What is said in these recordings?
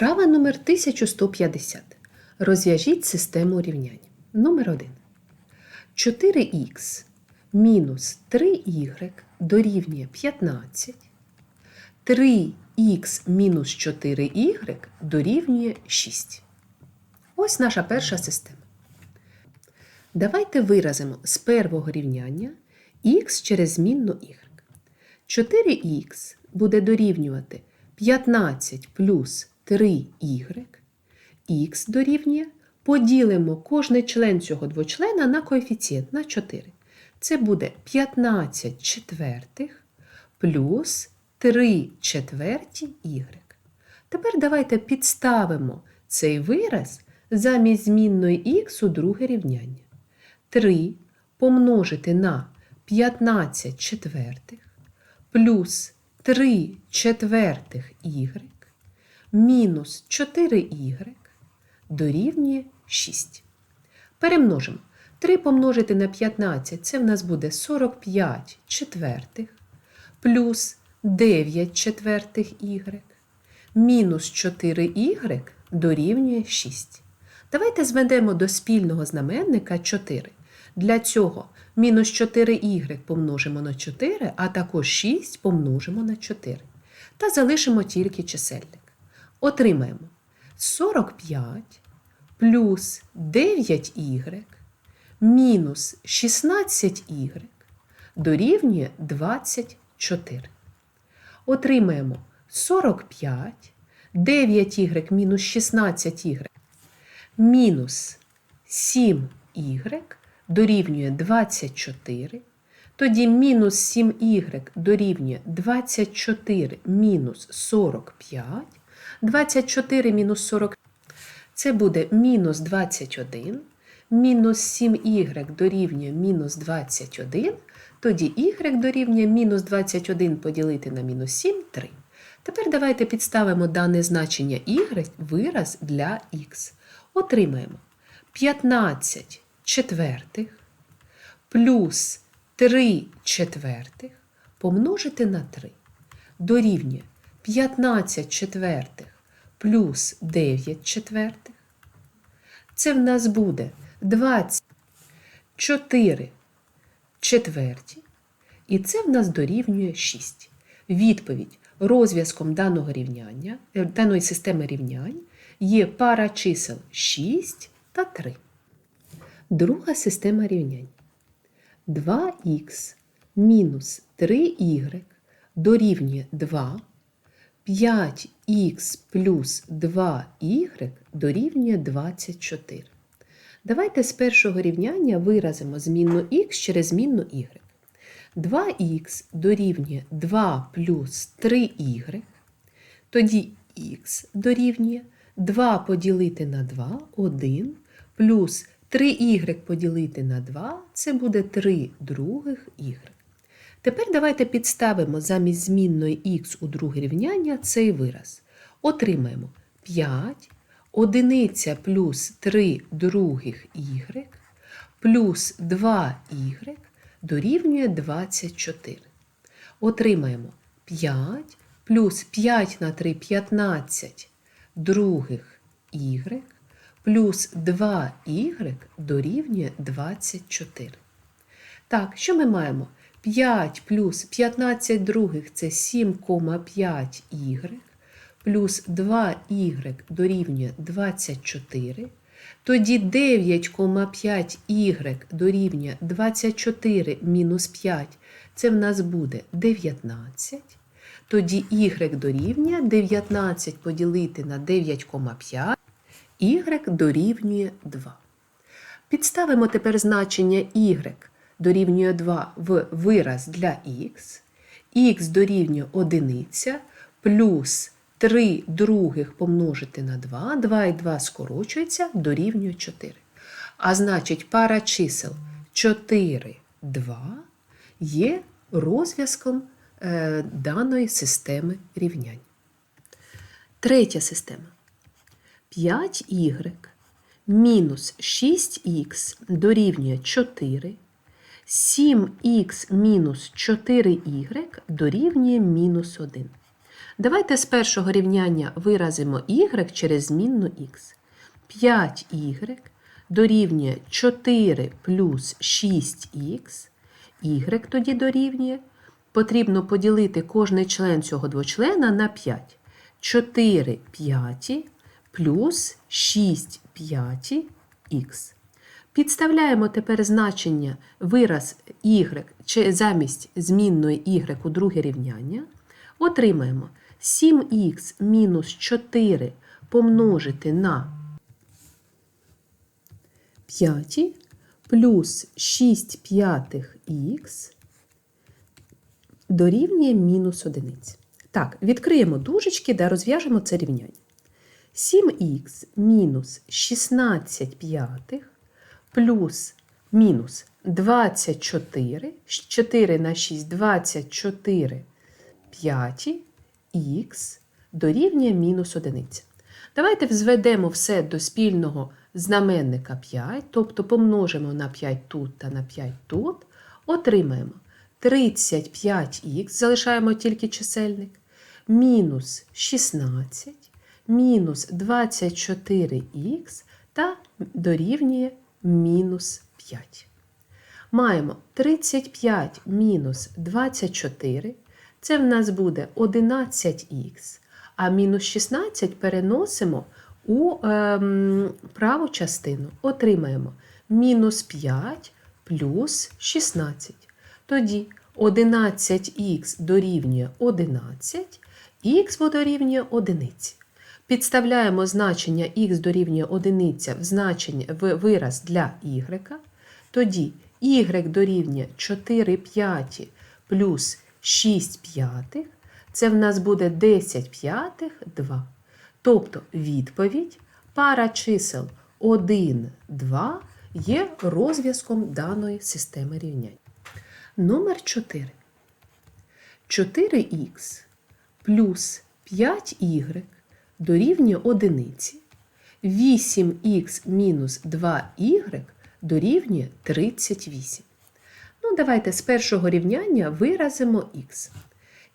Вправа номер 1150. Розв'яжіть систему рівнянь. Номер 1. 4х мінус 3y дорівнює 15. 3х мінус 4y дорівнює 6. Ось наша перша система. Давайте виразимо з первого рівняння х через змінну y. 4х буде дорівнювати 15 плюс 3y, х дорівнює, поділимо кожний член цього двочлена на коефіцієнт на 4. Це буде 15 четвертих плюс 3 четверті y. Тепер давайте підставимо цей вираз замість змінної х у друге рівняння. 3 помножити на 15 четвертих плюс 3 четвертих y мінус 4y дорівнює 6. Перемножимо. 3 помножити на 15 це в нас буде 45 четвертих плюс 9 четвертих y мінус 4y дорівнює 6. Давайте зведемо до спільного знаменника 4. Для цього мінус 4y помножимо на 4, а також 6 помножимо на 4. Та залишимо тільки чисельник. Отримаємо 45 плюс 9y мінус 16y дорівнює 24. Отримаємо 45, 9y мінус 16y мінус 7y дорівнює 24. Тоді мінус 7y дорівнює 24 мінус 45. 24 мінус 40 це буде мінус 21. Мінус 7y дорівнює мінус 21. Тоді y дорівнює мінус 21 поділити на мінус 7 3. Тепер давайте підставимо дане значення y вираз для х. Отримаємо 15 четвертих плюс 3 четвертих помножити на 3 дорівнює 15 четвертих плюс 9 четвертих. Це в нас буде 24 четверті. І це в нас дорівнює 6. Відповідь розв'язком даного рівняння, е, даної системи рівнянь є пара чисел 6 та 3. Друга система рівнянь. 2х мінус 3y дорівнює 2, 5х плюс 2y дорівнює 24. Давайте з першого рівняння виразимо змінну х через змінну y. 2х дорівнює 2 плюс 3y, тоді х дорівнює 2 поділити на 2 1 плюс 3y поділити на 2 це буде 3 других y. Тепер давайте підставимо замість змінної х у друге рівняння цей вираз. Отримаємо 5 одиниця плюс 3 других y плюс 2y дорівнює 24. Отримаємо 5 плюс 5 на 3 15 других y плюс 2y дорівнює 24. Так, що ми маємо? 5 плюс 15 других це 7,5y, плюс 2y дорівнює 24. Тоді 9,5y дорівнює 24 мінус 5, це в нас буде 19. Тоді y дорівнює 19 поділити на 9,5, y дорівнює 2. Підставимо тепер значення y дорівнює 2 в вираз для х, х дорівнює 1 плюс 3 других помножити на 2, 2 і 2 скорочується, дорівнює 4. А значить, пара чисел 4, 2 є розв'язком е, даної системи рівнянь. Третя система. 5y мінус 6х дорівнює 4. 7х мінус 4y дорівнює мінус 1. Давайте з першого рівняння виразимо y через змінну x. 5y дорівнює 4 плюс 6х, y тоді дорівнює. Потрібно поділити кожний член цього двочлена на 5. 4 п'яті плюс 6 п'яті х. Підставляємо тепер значення вираз y чи замість змінної y у друге рівняння. Отримаємо 7х мінус 4 помножити на 5 плюс 6 п'ятих х дорівнює мінус 1. Так, відкриємо дужечки та розв'яжемо це рівняння. 7х мінус 16 п'ятих плюс мінус 24, 4 на 6, 24 п'яті х дорівнює мінус 1. Давайте взведемо все до спільного знаменника 5, тобто помножимо на 5 тут та на 5 тут, отримаємо 35х, залишаємо тільки чисельник, мінус 16, мінус 24х та дорівнює мінус 5. Маємо 35 мінус 24, це в нас буде 11х, а мінус 16 переносимо у ем, праву частину. Отримаємо мінус 5 плюс 16. Тоді 11х дорівнює 11, х дорівнює 1. Підставляємо значення х дорівнює 1 в значення в вираз для y. Тоді y дорівнює 4 п'яті плюс 6 п'ятих. Це в нас буде 10 п'ятих 2. Тобто відповідь пара чисел 1, 2 є розв'язком даної системи рівнянь. Номер 4. 4х плюс 5y дорівнює 1. 8х мінус 2y дорівнює 38. Ну, давайте з першого рівняння виразимо х.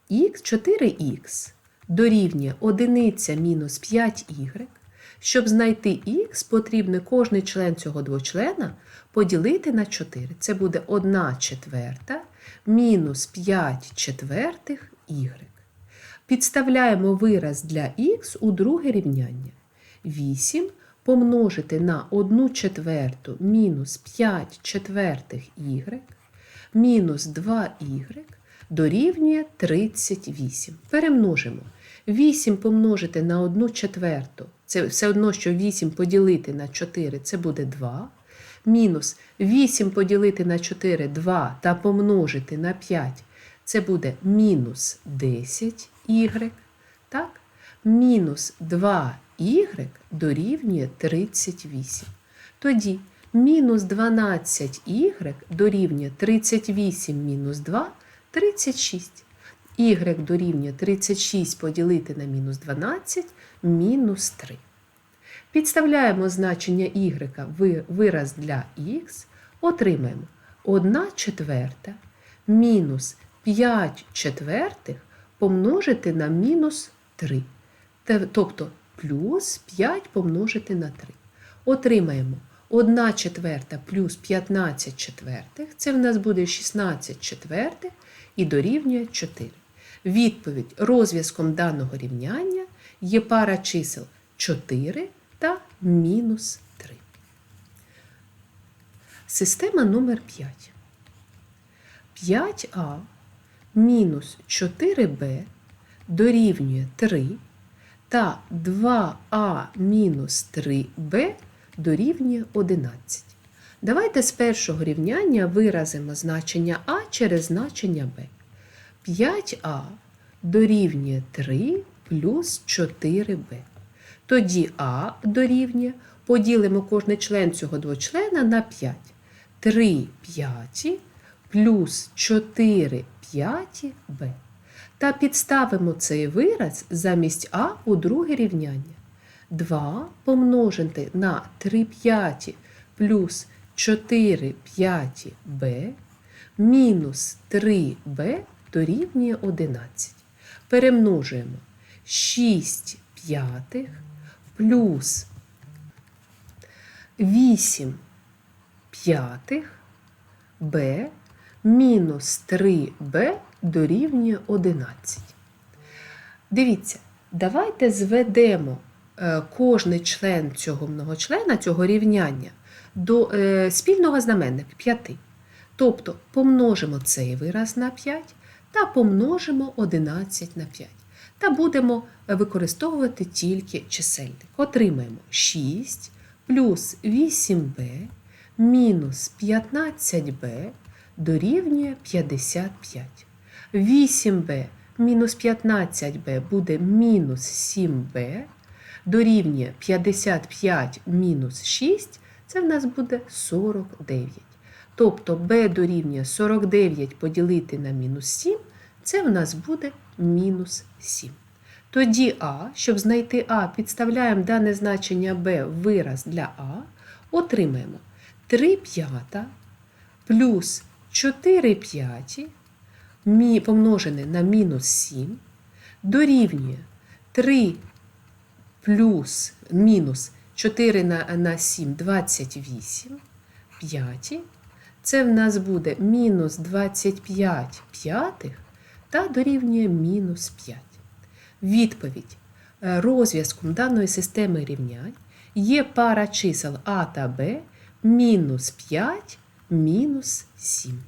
х 4х дорівнює 1 мінус 5y. Щоб знайти х, потрібно кожний член цього двочлена поділити на 4. Це буде 1 четверта мінус 5 четвертих y. Підставляємо вираз для х у друге рівняння. 8 помножити на 1 четверту мінус 5 четвертих y мінус 2y дорівнює 38. Перемножимо. 8 помножити на 1 четверту, це все одно, що 8 поділити на 4, це буде 2. Мінус 8 поділити на 4 2 та помножити на 5, це буде мінус 10 y. Так? Мінус 2y дорівнює 38. Тоді мінус 12y дорівнює 38 мінус 2 36. Y дорівнює 36 поділити на мінус 12 мінус 3. Підставляємо значення y вираз для х, отримаємо 1 четверта мінус 5 четвертих помножити на мінус 3. Тобто плюс 5 помножити на 3. Отримаємо 1 четверта плюс 15 четвертих, це в нас буде 16 четвертих і дорівнює 4. Відповідь розв'язком даного рівняння є пара чисел 4 та мінус 3. Система номер 5. 5а мінус 4b дорівнює 3 та 2а мінус 3b дорівнює 11. Давайте з першого рівняння виразимо значення а через значення b. 5а дорівнює 3 плюс 4b. Тоді а дорівнює, поділимо кожний член цього двочлена на 5. 3 п'яті плюс 4 п'яті b. Та підставимо цей вираз замість а у друге рівняння. 2 помножити на 3 п'яті плюс 4 п'яті b мінус 3b дорівнює 11. Перемножуємо 6 п'ятих плюс 8 п'ятих b мінус 3b дорівнює 11. Дивіться, давайте зведемо е, кожний член цього многочлена, цього рівняння до е, спільного знаменника 5. Тобто помножимо цей вираз на 5 та помножимо 11 на 5. Та будемо використовувати тільки чисельник. Отримаємо 6 плюс 8b мінус 15b дорівнює 55. 8b мінус 15b буде мінус 7b, дорівнює 55 мінус 6, це в нас буде 49. Тобто b дорівнює 49 поділити на мінус 7, це в нас буде мінус 7. Тоді А, щоб знайти А, підставляємо дане значення b в вираз для А, отримаємо 3 п'ята плюс 4 п'яті помножене на мінус 7 дорівнює 3 плюс мінус 4 на, на 7 28 п'яті. Це в нас буде мінус 25 п'ятих та дорівнює мінус 5. Відповідь. Е, Розв'язком даної системи рівнянь є пара чисел А та Б мінус 5 мінус 7.